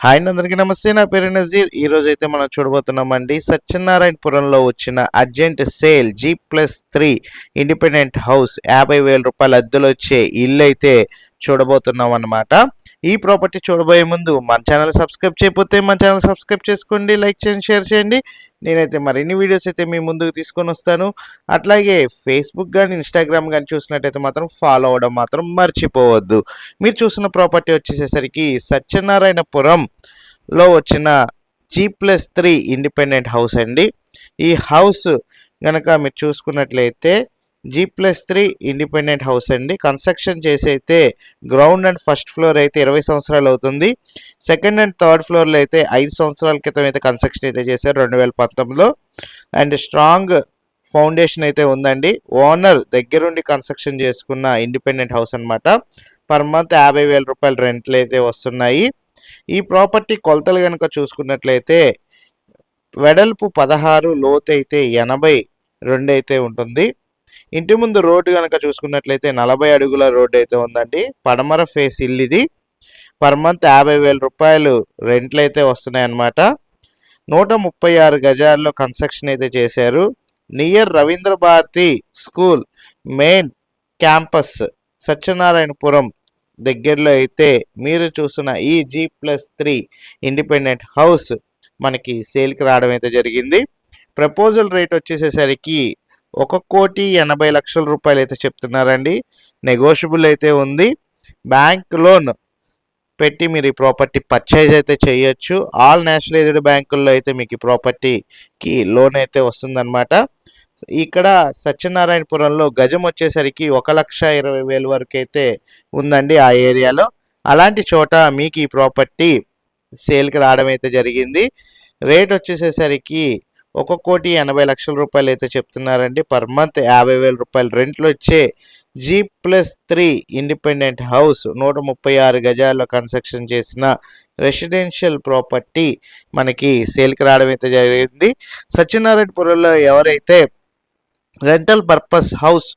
Hi అందరికీ నమస్తే. నా పేరు నజీర్. ఈ రోజు అయితే మనం చూడబోతున్నామండి సత్యనారాయణపురంలో వచ్చిన urgent sale G plus three independent house యాభై వేల రూపాయల అద్దెలు వచ్చే ఇల్లు అయితే చూడబోతున్నాం అనమాట ఈ ప్రాపర్టీ చూడబోయే ముందు మన ఛానల్ సబ్స్క్రైబ్ చేయకపోతే మన ఛానల్ సబ్స్క్రైబ్ చేసుకోండి లైక్ చేయండి షేర్ చేయండి. నేనైతే మరిన్ని వీడియోస్ అయితే మీ ముందుకు తీసుకొని వస్తాను. అట్లాగే ఫేస్బుక్ కానీ ఇన్స్టాగ్రామ్ కానీ చూసినట్టయితే మాత్రం ఫాలో అవ్వడం మాత్రం మర్చిపోవద్దు. మీరు చూసిన ప్రాపర్టీ వచ్చేసేసరికి సత్యనారాయణపురంలో వచ్చిన G plus three independent house అండి. ఈ హౌస్ గనక మీరు చూసుకున్నట్లయితే G plus three independent house అండి. కన్స్ట్రక్షన్ చేసి అయితే గ్రౌండ్ అండ్ ఫస్ట్ ఫ్లోర్ అయితే ఇరవై సంవత్సరాలు అవుతుంది. సెకండ్ అండ్ థర్డ్ ఫ్లోర్లో అయితే ఐదు సంవత్సరాల క్రితం అయితే కన్స్ట్రక్షన్ అయితే చేశారు రెండు వేల పంతొమ్మిదిలో. అండ్ స్ట్రాంగ్ ఫౌండేషన్ అయితే ఉందండి. ఓనర్ దగ్గరుండి కన్స్ట్రక్షన్ చేసుకున్న ఇండిపెండెంట్ హౌస్ అనమాట పర్ మంత్ యాభై వేల రూపాయల రెంట్లు అయితే వస్తున్నాయి. ఈ ప్రాపర్టీ కొలతలు కనుక చూసుకున్నట్లయితే వెడల్పు పదహారు లోతు అయితే ఎనభై రెండు అయితే ఉంటుంది. ఇంటి ముందు రోడ్డు కనుక చూసుకున్నట్లయితే నలభై అడుగుల రోడ్డు అయితే ఉందండి. పడమర ఫేస్ ఇల్లు ఇది. పర్ మంత్ యాభై వేల రూపాయలు రెంట్లు అయితే వస్తున్నాయి అన్నమాట నూట ముప్పై ఆరు గజాల్లో కన్స్ట్రక్షన్ అయితే చేశారు. Near Ravindra Bharati school main campus Satyanarayanapuram దగ్గరలో అయితే మీరు చూసిన ఈ G plus three independent house మనకి సేల్కి రావడం అయితే జరిగింది. ప్రపోజల్ రేట్ వచ్చేసేసరికి ఒక కోటి ఎనభై లక్షల రూపాయలు అయితే చెప్తున్నారండి. నెగోషియబుల్ అయితే ఉంది. బ్యాంక్ లోన్ పెట్టి మీరు ఈ ప్రాపర్టీ పర్చేజ్ అయితే చేయొచ్చు. ఆల్ నేషనలైజ్డ్ బ్యాంకుల్లో అయితే మీకు ఈ ప్రాపర్టీకి లోన్ అయితే వస్తుందన్నమాట. ఇక్కడ సత్యనారాయణపురంలో గజం వచ్చేసరికి ఒక లక్ష ఇరవై వేల వరకు అయితే ఉందండి ఆ ఏరియాలో. అలాంటి చోట మీకు ఈ ప్రాపర్టీ సేల్కి రావడం అయితే జరిగింది. రేట్ వచ్చేసేసరికి ఒక కోటి ఎనభై లక్షల రూపాయలు అయితే చెప్తున్నారండి. పర్ మంత్ యాభై వేల రూపాయలు. రెంట్లు వచ్చే G plus three independent house నూట ముప్పై ఆరు గజాల్లో కన్స్ట్రక్షన్ చేసిన రెసిడెన్షియల్ ప్రాపర్టీ మనకి సేల్కి రావడం అయితే జరిగింది. సత్యనారాయణపురంలో ఎవరైతే రెంటల్ పర్పస్ హౌస్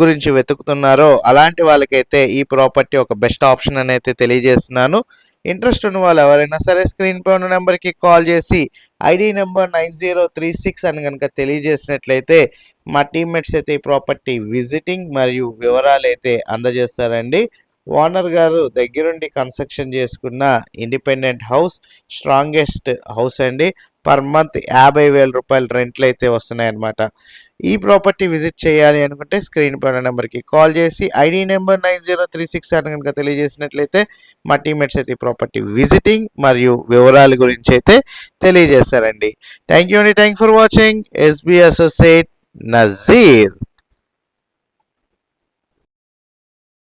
గురించి వెతుకుతున్నారో అలాంటి వాళ్ళకైతే ఈ ప్రాపర్టీ ఒక బెస్ట్ ఆప్షన్ అని అయితే తెలియజేస్తున్నాను. ఇంట్రెస్ట్ ఉన్న వాళ్ళు ఎవరైనా సరే స్క్రీన్ పై ఉన్న నెంబర్కి కాల్ చేసి ID number nine zero three six అని కనుక తెలియజేసినట్లయితే మా టీమ్మేట్స్ అయితే ఈ ప్రాపర్టీ విజిటింగ్ మరియు వివరాలు అయితే అందజేస్తారండి. ఓనర్ గారు దగ్గరుండి కన్స్ట్రక్షన్ చేసుకున్న ఇండిపెండెంట్ హౌస్ స్ట్రాంగెస్ట్ హౌస్ అండి. పర్ మంత్ యాభై వేల రూపాయలు రెంట్లు అయితే వస్తున్నాయన్నమాట. ఈ ప్రాపర్టీ విజిట్ చేయాలి అనుకుంటే స్క్రీన్ పైన నెంబర్కి కాల్ చేసి ID number nine zero three six అని కనుక తెలియజేసినట్లయితే మా టీమేట్స్ అయితే ఈ ప్రాపర్టీ విజిటింగ్ మరియు వివరాల గురించి అయితే తెలియజేశారండి థ్యాంక్ యూ అండి. Thank for watching SB associate Nazeer